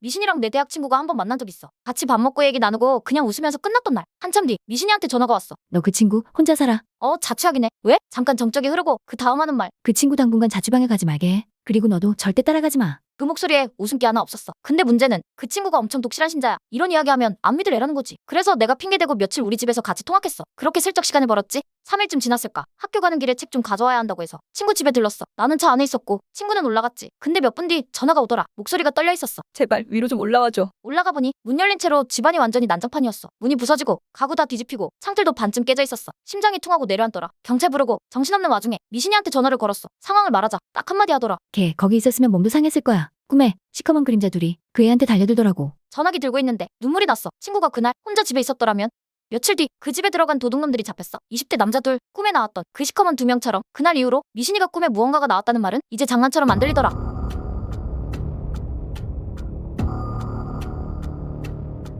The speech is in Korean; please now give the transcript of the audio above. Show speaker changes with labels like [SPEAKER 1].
[SPEAKER 1] 미신이랑 내 대학 친구가 한 번 만난 적 있어. 같이 밥 먹고 얘기 나누고 그냥 웃으면서 끝났던 날. 한참 뒤 미신이한테 전화가 왔어.
[SPEAKER 2] 너 그 친구 혼자 살아.
[SPEAKER 1] 어 자취하긴 해. 왜? 잠깐 정적이 흐르고 그 다음 하는 말.
[SPEAKER 2] 그 친구 당분간 자취방에 가지 말게 해. 그리고 너도 절대 따라가지 마.
[SPEAKER 1] 그 목소리에 웃음기 하나 없었어. 근데 문제는 그 친구가 엄청 독실한 신자야. 이런 이야기하면 안 믿을 애라는 거지. 그래서 내가 핑계대고 며칠 우리 집에서 같이 통학했어. 그렇게 슬쩍 시간을 벌었지. 3일쯤 지났을까. 학교 가는 길에 책 좀 가져와야 한다고 해서 친구 집에 들렀어. 나는 차 안에 있었고 친구는 올라갔지. 근데 몇 분 뒤 전화가 오더라. 목소리가 떨려 있었어.
[SPEAKER 3] 제발 위로 좀 올라와줘.
[SPEAKER 1] 올라가 보니 문 열린 채로 집안이 완전히 난장판이었어. 문이 부서지고 가구 다 뒤집히고 창틀도 반쯤 깨져 있었어. 심장이 퉁하고 내려앉더라. 경찰 부르고 정신없는 와중에 미신이한테 전화를 걸었어. 상황을 말하자 딱 한마디 하더라.
[SPEAKER 2] 걔 거기 있었으면 몸도 상했을 거야. 꿈에 시커먼 그림자 둘이 그 애한테 달려들더라고.
[SPEAKER 1] 전화기 들고 있는데 눈물이 났어. 친구가 그날 혼자 집에 있었더라면 며칠 뒤 그 집에 들어간 도둑놈들이 잡혔어. 20대 남자 둘 꿈에 나왔던 그 시커먼 두 명처럼 그날 이후로 미신이가 꿈에 무언가가 나왔다는 말은 이제 장난처럼 안 들리더라.